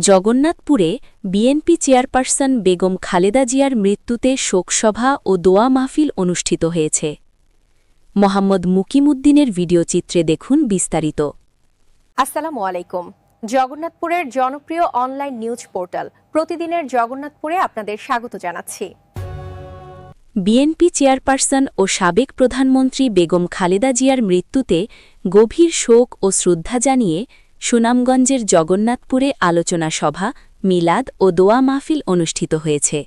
জগন্নাথপুরে BNP chairperson Begum Khaleda জিয়ার মৃত্যুতে শোকসভা ও দোয়া মাহফিল অনুষ্ঠিত হয়েছে। মোহাম্মদ মুকিমুদ্দিনের ভিডিওচিত্রে দেখুন বিস্তারিত। আসসালামু আলাইকুম। জগন্নাথপুরের জনপ্রিয় অনলাইন নিউজ পোর্টাল প্রতিদিনের জগন্নাথপুরে আপনাদের স্বাগত জানাচ্ছি। বিএনপি চেয়ারপারসন ও সাবেক প্রধানমন্ত্রী বেগম খালেদা জিয়ার মৃত্যুতে গভীর শোক ও শ্রদ্ধা জানিয়ে সুনামগঞ্জের জগন্নাথপুরে আলোচনা সভা, মিলাদ ও দোয়া মাহফিল অনুষ্ঠিত হয়েছে।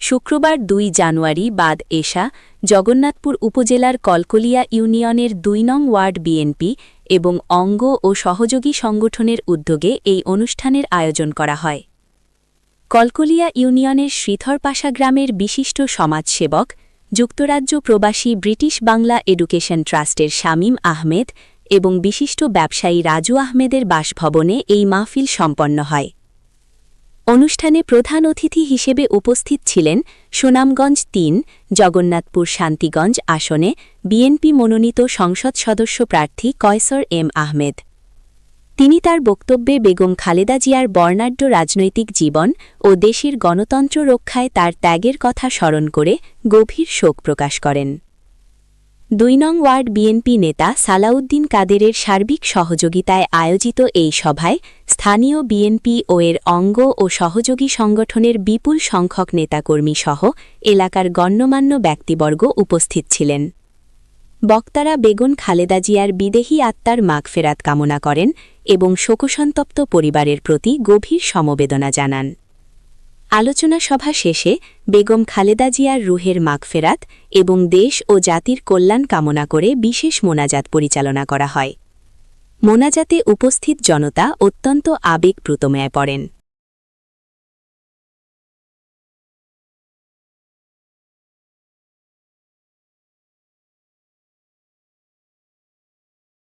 শুক্রবার দুই জানুয়ারি বাদ এশা, জগন্নাথপুর উপজেলার কলকলিয়া ইউনিয়নের দুই নং ওয়ার্ড বিএনপি এবং অঙ্গ ও সহযোগী সংগঠনের উদ্যোগে এই অনুষ্ঠানের আয়োজন করা হয়। কলকলিয়া ইউনিয়নের শ্রীধরপাশা গ্রামের বিশিষ্ট সমাজসেবক, যুক্তরাজ্য প্রবাসী ব্রিটিশ বাংলা এডুকেশন ট্রাস্টের শামীম আহমেদ এবং বিশিষ্ট ব্যবসায়ী রাজু আহমেদের বাসভবনে এই মাহফিল সম্পন্ন হয়। অনুষ্ঠানে প্রধান অতিথি হিসেবে উপস্থিত ছিলেন সুনামগঞ্জ তিন, জগন্নাথপুর শান্তিগঞ্জ আসনে বিএনপি মনোনীত সংসদ সদস্য প্রার্থী কয়সর এম আহমেদ। তিনি তার বক্তব্যে বেগম খালেদা জিয়ার বর্ণাঢ্য রাজনৈতিক জীবন ও দেশের গণতন্ত্র রক্ষায় তার ত্যাগের কথা স্মরণ করে গভীর শোক প্রকাশ করেন। দুই নং ওয়ার্ড বিএনপি নেতা সালাউদ্দিন কাদেরের সার্বিক সহযোগিতায় আয়োজিত এই সভায় স্থানীয় বিএনপি ও এর অঙ্গ ও সহযোগী সংগঠনের বিপুল সংখ্যক নেতাকর্মী সহ এলাকার গণ্যমান্য ব্যক্তিবর্গ উপস্থিত ছিলেন। বক্তারা বেগুন খালেদা জিয়ার বিদেহী আত্মার মাগফেরাত কামনা করেন এবং শোকসন্তপ্ত পরিবারের প্রতি গভীর সমবেদনা জানান। আলোচনা সভা শেষে বেগম খালেদা জিয়ার রুহের মাগফেরাত এবং দেশ ও জাতির কল্যাণ কামনা করে বিশেষ মোনাজাত পরিচালনা করা হয়। মোনাজাতে উপস্থিত জনতা অত্যন্ত আবেগ আবেগপ্রুতময় পড়েন।